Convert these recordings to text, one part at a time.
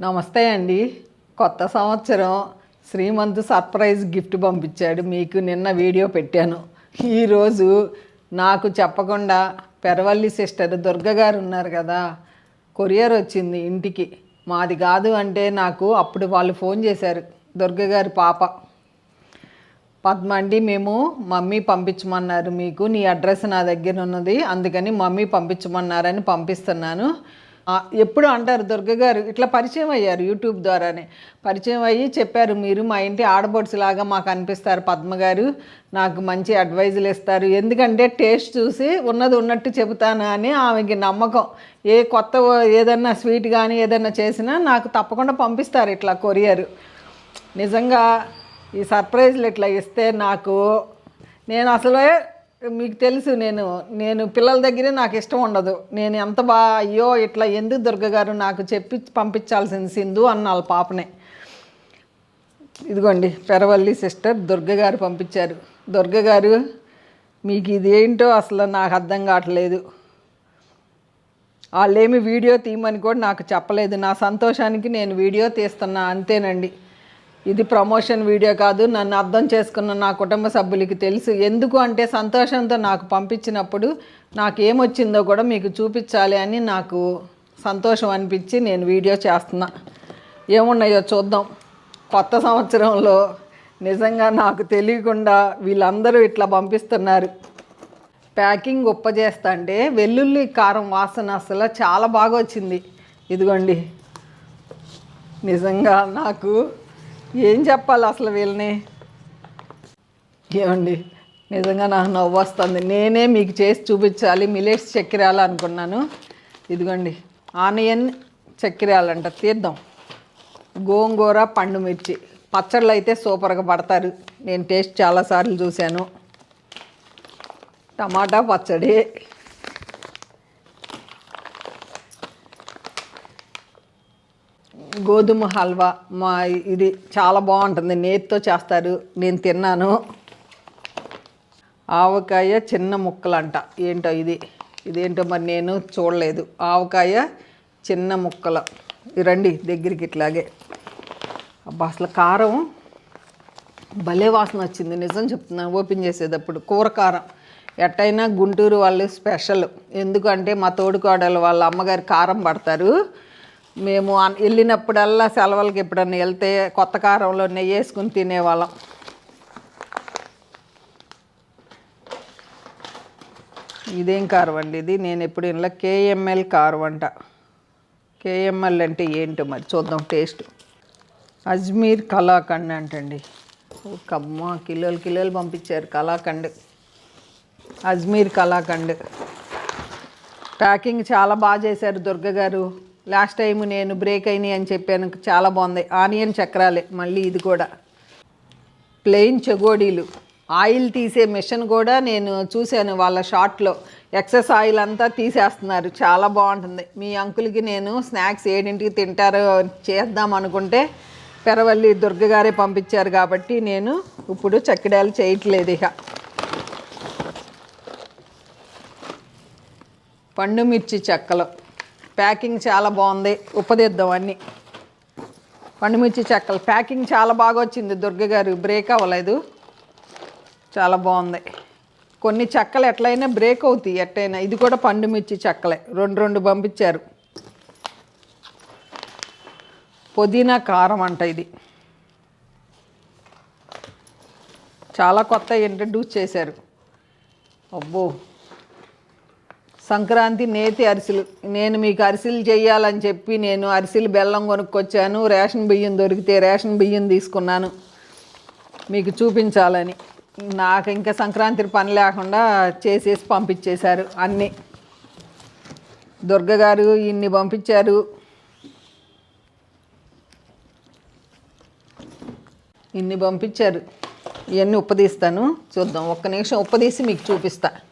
నమస్తే అండి. కొత్త సంవత్సరం శ్రీమంత్ సర్ప్రైజ్ గిఫ్ట్ పంపించాడు. మీకు నిన్న వీడియో పెట్టాను. ఈరోజు నాకు చెప్పకుండా పెరవల్లి సిస్టర్ దుర్గ గారు ఉన్నారు కదా. కొరియర్ వచ్చింది ఇంటికి. మాది కాదు అంటే నాకు అప్పుడు వాళ్ళు ఫోన్ చేశారు. దుర్గ గారి పాప. పద్మ అండి మేము మమ్మీ పంపించమన్నారు. మీకు నీ అడ్రస్ నా దగ్గర ఉన్నది. అందుకని మమ్మీ పంపించమన్నారని పంపిస్తున్నాను. ఎప్పుడు అంటారు దుర్గ గారు ఇట్లా పరిచయం అయ్యారు యూట్యూబ్ ద్వారానే. పరిచయం అయ్యి చెప్పారు మీరు మా ఇంటి ఆడబొడ్స్ లాగా మాకు అనిపిస్తారు పద్మ గారు నాకు మంచి అడ్వైజులు ఇస్తారు. ఎందుకంటే టేస్ట్ చూసి ఉన్నది ఉన్నట్టు చెబుతాను అని ఆమెకి నమ్మకం. ఏ కొత్త ఏదన్నా స్వీట్ కానీ ఏదన్నా చేసినా నాకు తప్పకుండా పంపిస్తారు ఇట్లా కొరియర్. నిజంగా ఈ సర్ప్రైజ్లు ఇట్లా ఇస్తే నాకు నేను అసలే మీకు తెలుసు నేను నేను పిల్లల దగ్గరే నాకు ఇష్టం ఉండదు. నేను ఎంత బా అయ్యో ఇట్లా ఎందుకు దుర్గ గారు నాకు చెప్పి పంపించాల్సింది సింధు అన్న వాళ్ళ పాపనే. ఇదిగోండి పెరవల్లి సిస్టర్ దుర్గ గారు పంపించారు. దుర్గ గారు మీకు ఇదేంటో అసలు నాకు అర్థం కావట్లేదు. వాళ్ళేమి వీడియో తీయమని కూడా నాకు చెప్పలేదు. నా సంతోషానికి నేను వీడియో తీస్తున్నా అంతేనండి. ఇది ప్రమోషన్ వీడియో కాదు నన్ను అర్థం చేసుకున్న నా కుటుంబ సభ్యులకి తెలుసు. ఎందుకు అంటే సంతోషంతో నాకు పంపించినప్పుడు నాకు ఏమొచ్చిందో కూడా మీకు చూపించాలి అని నాకు సంతోషం అనిపించి నేను వీడియో చేస్తున్నా. ఏమున్నాయో చూద్దాం. కొత్త సంవత్సరంలో నిజంగా నాకు తెలియకుండా వీళ్ళందరూ ఇట్లా పంపిస్తున్నారు. ప్యాకింగ్ ఉప్ప చేస్తా అంటే వెల్లుల్లి కారం వాసన అసలు చాలా బాగా వచ్చింది. ఇదిగోండి. నిజంగా నాకు ఏం చెప్పాలి అసలు వీళ్ళని? ఏమండి నిజంగా నాకు నవ్వు వస్తుంది. నేనే మీకు చేసి చూపించాలి మిలెట్స్ చక్కెరాలు అనుకున్నాను. ఇదిగోండి ఆనియన్ చక్కెరాలంట తీద్దాం. గోంగూర పండు మిర్చి పచ్చళ్ళు అయితే సూపర్గా పడతారు. నేను టేస్ట్ చాలాసార్లు చూశాను. టమాటా పచ్చడి. గోధుమ హల్వా మా ఇది చాలా బాగుంటుంది. నేతితో చేస్తారు. నేను తిన్నాను. ఆవకాయ చిన్న ముక్కలంట. ఏంటో ఇది? ఇదేంటో మరి నేను చూడలేదు. ఆవకాయ చిన్న ముక్కలు. రండి దగ్గరికి ఇట్లాగే. అబ్బా అసలు కారం భలే వాసన వచ్చింది. నిజం చెప్తున్నాను ఓపెన్ చేసేటప్పుడు. కూర కారం. ఎట్టయినా గుంటూరు వాళ్ళు స్పెషల్. ఎందుకంటే మా తోడుకోడలు వాళ్ళ అమ్మగారి కారం పడతారు. మేము వెళ్ళినప్పుడల్లా సెలవులకి ఎప్పుడన్నా వెళ్తే కొత్త కారంలో నెయ్యి వేసుకుని తినేవాళ్ళం. ఇదేం కారం అండి ఇది? నేను ఎప్పుడు ఇంట్లో కేఎంఎల్ కారం అంట. కేఎంఎల్ అంటే ఏంటో మరి చూద్దాం టేస్ట్. అజ్మీర్ కలాకండ్ అంటండి. ఓ కమ్మ కిలోలు కిలోలు పంపించారు కలాఖండ్. అజ్మీర్ కలాఖండ్. ప్యాకింగ్ చాలా బాగా చేశారు దుర్గ గారు లాస్ట్ టైం నేను బ్రేక్ అయినాయి అని చెప్పాను. చాలా బాగుంది. ఆనియన్ చక్రాలే మళ్ళీ ఇది కూడా. ప్లెయిన్ చెగోడీలు. ఆయిల్ తీసే మిషన్ కూడా నేను చూశాను వాళ్ళ షార్ట్లో ఎక్సెస్ ఆయిల్ అంతా తీసేస్తున్నారు. చాలా బాగుంటుంది. మీ అంకుల్కి నేను స్నాక్స్ ఏడింటికి తింటారో చేద్దాం అనుకుంటే పెరవల్లి దుర్గగారే పంపించారు కాబట్టి నేను ఇప్పుడు చక్కెడాలు చేయట్లేదు ఇక పండు మిర్చి చెక్కలు. ప్యాకింగ్ చాలా బాగుంది. ఉపదిద్దాం అన్నీ. పండుమిర్చి చెక్కలు. ప్యాకింగ్ చాలా బాగా వచ్చింది దుర్గ గారు. బ్రేక్ అవ్వలేదు. చాలా బాగుంది. కొన్ని చెక్కలు ఎట్లయినా బ్రేక్ అవుతాయి ఎట్టయినా. ఇది కూడా పండుమిర్చి చెక్కలే. రెండు రెండు పంపించారు. పుదీనా కారం అంట ఇది. చాలా కొత్త ఇంట్రడ్యూస్ చేశారు. అబ్బో. సంక్రాంతి నేతి అరిసెలు. నేను మీకు అరిసెలు చేయాలని చెప్పి నేను అరిసెలు బెల్లం కొనుక్కొచ్చాను. రేషన్ బియ్యం దొరికితే రేషన్ బియ్యం తీసుకున్నాను. మీకు చూపించాలని. నాకు ఇంకా సంక్రాంతి పని లేకుండా చేసేసి పంపించేశారు అన్నీ. దుర్గగారు ఇన్ని పంపించారు. ఇన్ని పంపించారు. ఇవన్నీ ఉప్పదీస్తాను చూద్దాం. ఒక్క నిమిషం ఉప్పదీసి మీకు చూపిస్తాను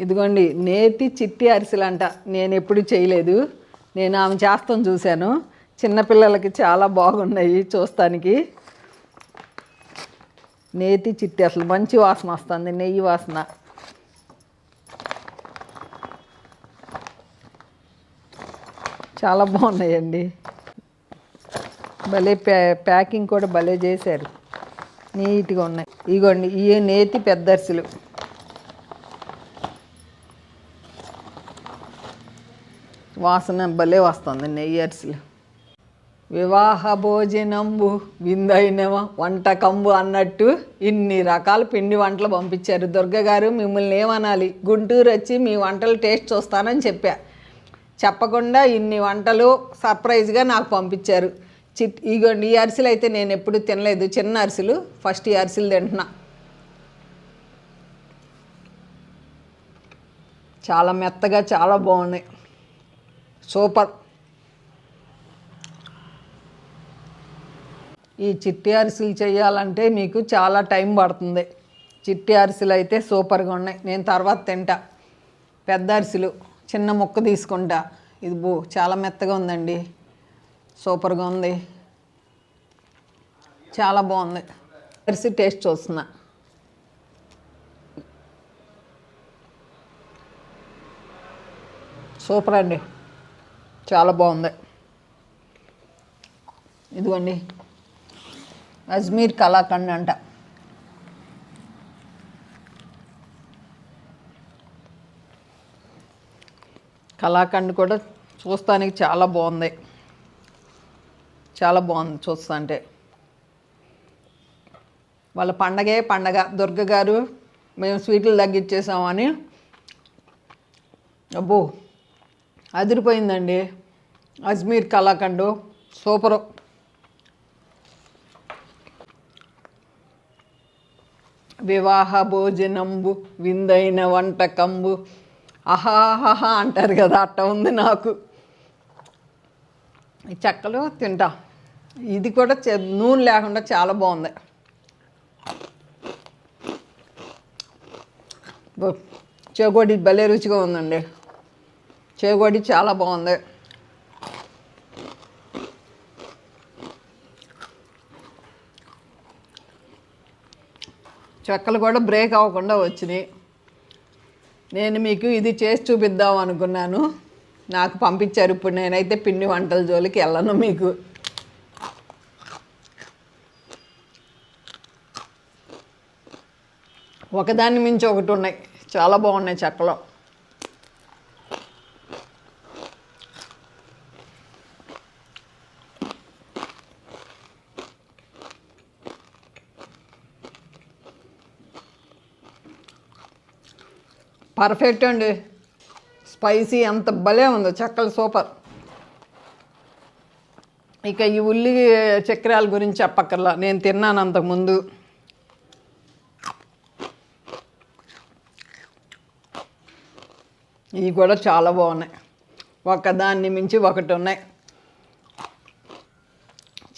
ఇదిగోండి నేతి చిట్టి అరిసెలంట. నేను ఎప్పుడు చేయలేదు. నేను ఆమె చేస్తాను చూశాను. చిన్నపిల్లలకి చాలా బాగున్నాయి చూస్తానికి. నేతి చిట్టి అసలు మంచి వాసన వస్తుంది నెయ్యి వాసన. చాలా బాగున్నాయండి. భలే ప్యా ప్యాకింగ్ కూడా భలే చేశారు. నీట్గా ఉన్నాయి. ఇగోండి ఇవి నేతి పెద్దర్సులు వాసన భలే వస్తుంది నెయ్యి అరిసెలు వివాహ భోజనంబు విందైనవ వంటకంబు అన్నట్టు ఇన్ని రకాల పిండి వంటలు పంపించారు. దుర్గగారు మిమ్మల్ని ఏమనాలి? గుంటూరు వచ్చి మీ వంటలు టేస్ట్ చూస్తానని చెప్పా. చెప్పకుండా ఇన్ని వంటలు సర్ప్రైజ్గా నాకు పంపించారు. చిట్ ఇగోండి ఈ అరిసెలు అయితే నేను ఎప్పుడు తినలేదు. చిన్న అరిసెలు ఫస్ట్ ఈ అరిసెలు తింటున్నా. చాలా మెత్తగా చాలా బాగున్నాయి. సూపర్. ఈ చిట్టి అరిసెలు చేయాలంటే మీకు చాలా టైం పడుతుంది. చిట్టి అరిసెలు అయితే సూపర్గా ఉన్నాయి. నేను తర్వాత తింటా. పెద్ద అరిసెలు చిన్న ముక్క తీసుకుంటా. ఇది బో చాలా మెత్తగా ఉందండి. సూపర్గా ఉంది. చాలా బాగుంది. అరిసి టేస్ట్ చూస్తున్నా. సూపర్ అండి. చాలా బాగుంది. ఇదిగోండి. అజ్మీర్ కళాఖండ్ అంట. కళాఖండ్ కూడా చూస్తానికి చాలా బాగుంది. చాలా బాగుంది చూస్తా అంటే. వాళ్ళ పండగే పండగ. దుర్గ గారు మేము స్వీట్లు తగ్గించేసామని. అబ్బో! అదిరిపోయిందండి. అజ్మీర్ కలాకండు సూపరు. వివాహ భోజనంబు విందైన వంటకంబు. అహాహహ అంటారు కదా అట్ట ఉంది నాకు. చెక్కలు తింటా. ఇది కూడా నూనె లేకుండా చాలా బాగుంది. చెగోడి భలే రుచిగా ఉందండి. చేగోడి చాలా బాగుంది. చెక్కలు కూడా బ్రేక్ అవ్వకుండా వచ్చినాయి. నేను మీకు ఇది చేసి చూపిద్దాం అనుకున్నాను. నాకు పంపించారు ఇప్పుడు నేనైతే పిండి వంటల జోలికి వెళ్ళను మీకు. ఒకదాన్ని మించి ఒకటి ఉన్నాయి. చాలా బాగున్నాయి చెక్కలు. పర్ఫెక్ట్ అండి. స్పైసీ అంత భలే ఉందో. చెక్కలు సూపర్. ఇక ఈ ఉల్లి చక్రాల గురించి చెప్పక్కర్లా. నేను తిన్నాను అంతకుముందు. ఇవి కూడా చాలా బాగున్నాయి. ఒకదాన్ని మించి ఒకటి ఉన్నాయి.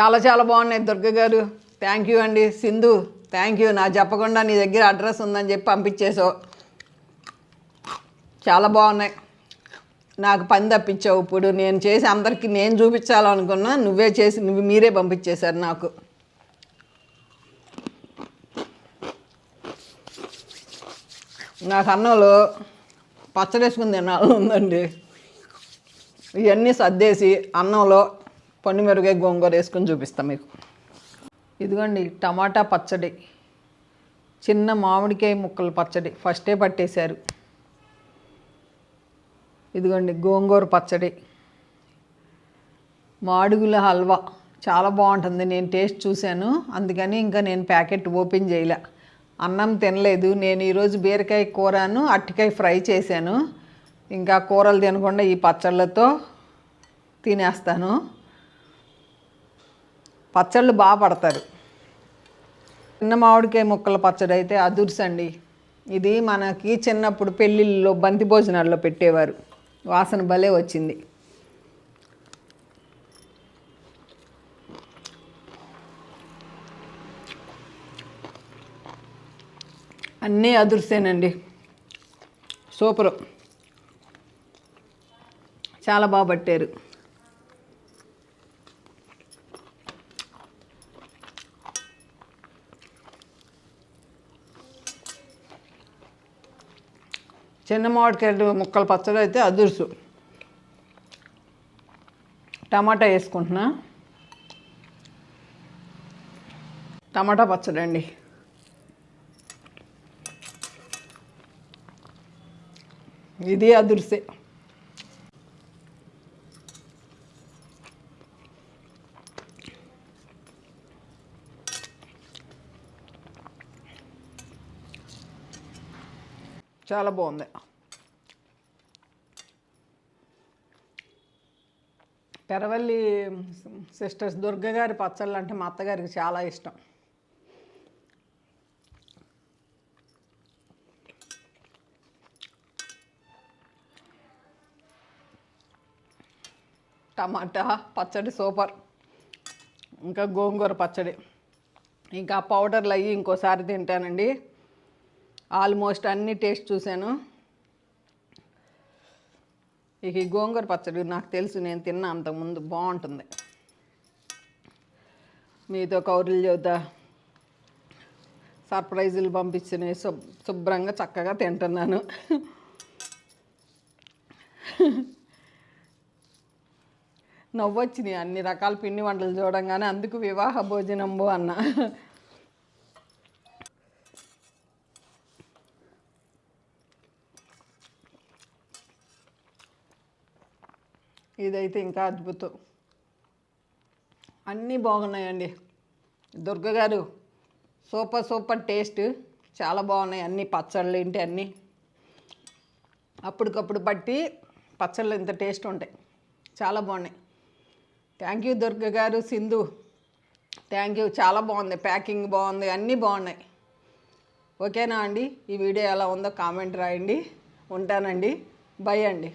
చాలా చాలా బాగున్నాయి దుర్గ గారు. థ్యాంక్ యూ అండి. సింధు థ్యాంక్ యూ నా చెప్పకుండా నీ దగ్గర అడ్రస్ ఉందని చెప్పి పంపించేసావు. చాలా బాగున్నాయి. నాకు పని తప్పించావు ఇప్పుడు. నేను చేసి అందరికీ నేను చూపించాలనుకున్నా నువ్వే చేసి నువ్వు మీరే పంపించేశారు నాకు. నాకు అన్నంలో పచ్చడి వేసుకుని తినాలని ఉందండి. ఇవన్నీ సర్దేసి అన్నంలో పండు మెరుగే గోంగూర వేసుకొని చూపిస్తాం మీకు. ఇదిగోండి టమాటా పచ్చడి. చిన్న మామిడికాయ ముక్కల పచ్చడి. ఫస్టే పట్టేశారు. ఇదిగోండి గోంగూర పచ్చడి. మాడుగుల హల్వా. చాలా బాగుంటుంది. నేను టేస్ట్ చూశాను. అందుకని ఇంకా నేను ప్యాకెట్ ఓపెన్ చేయలే. అన్నం తినలేదు. నేను ఈరోజు బీరకాయ కూరను అట్టికాయ ఫ్రై చేశాను. ఇంకా కూరలు తినకుండా ఈ పచ్చళ్ళతో తినేస్తాను. పచ్చళ్ళు బాగా పడతారు. చిన్న మామిడికాయ ముక్కల పచ్చడి అయితే అదుర్సండి ఇది మనకి చిన్నప్పుడు పెళ్ళిళ్ళలో బంతి భోజనాల్లో పెట్టేవారు. వాసన భలే వచ్చింది. అన్నీ అదుర్సేనండి సూపరు. చాలా బాగా పట్టారు. చిన్న మామిడికాయలు ముక్కలు పచ్చడి అయితే అదుర్సు. టమాటా వేసుకుంటున్నా. టమాటా పచ్చడి అండి. ఇది అదుర్సే. చాలా బాగుంది. పెరవల్లి సిస్టర్స్ దుర్గ గారి పచ్చళ్ళు అంటే మా అత్తగారికి చాలా ఇష్టం. టమాటా పచ్చడి సూపర్. ఇంకా గోంగూర పచ్చడి. ఇంకా పౌడర్లు అయ్యి ఇంకోసారి తింటానండి. ఆల్మోస్ట్ అన్ని టేస్ట్ చూశాను. ఇక ఈ గోంగూర పచ్చడి నాకు తెలుసు నేను తిన్నా అంతకుముందు బాగుంటుంది. మీతో కౌరులు చెబుతా. సర్ప్రైజులు పంపించినవి శుభ్ శుభ్రంగా చక్కగా తింటున్నాను. నవ్వొచ్చినాయి అన్ని రకాల పిండి వంటలు చూడంగానే అందుకు వివాహ భోజనంబు అన్న. ఇదైతే ఇంకా అద్భుతం. అన్నీ బాగున్నాయండి. దుర్గ గారు సూపర్ సూపర్ టేస్ట్. చాలా బాగున్నాయి అన్ని పచ్చళ్ళు ఏంటి అన్నీ. అప్పటికప్పుడు బట్టి పచ్చళ్ళు ఇంత టేస్ట్ ఉంటాయి. చాలా బాగున్నాయి. థ్యాంక్ యూ దుర్గ గారు సింధు. థ్యాంక్ యూ చాలా బాగుంది. ప్యాకింగ్ బాగుంది. అన్నీ బాగున్నాయి. ఓకేనా అండి? ఈ వీడియో ఎలా ఉందో కామెంట్ రాయండి. ఉంటానండి. బై అండి.